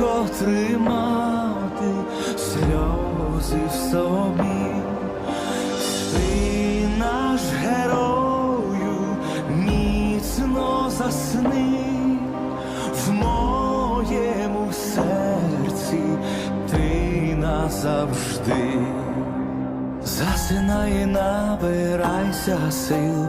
Важко тримати сльози в собі, спи наш герою, міцно засни. В моєму серці, ти назавжди. Засинай набирайся сил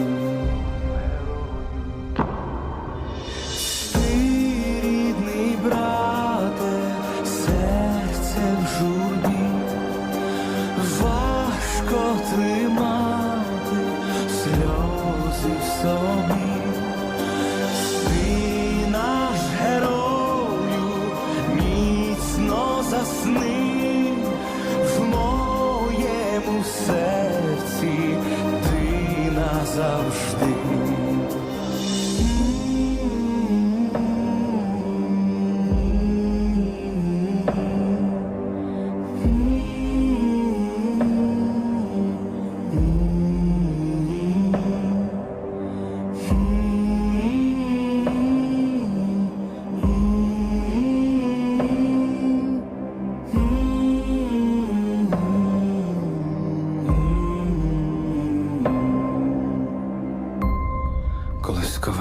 Серце в журбі, важко тримати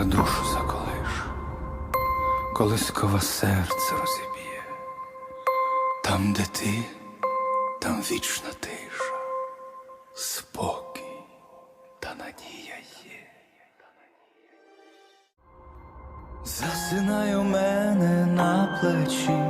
Колискова душу заколиш, колискова серце розіб'є. Там, де ти, там вічна тиша, спокій та надія є. Засинай у мене на плечі,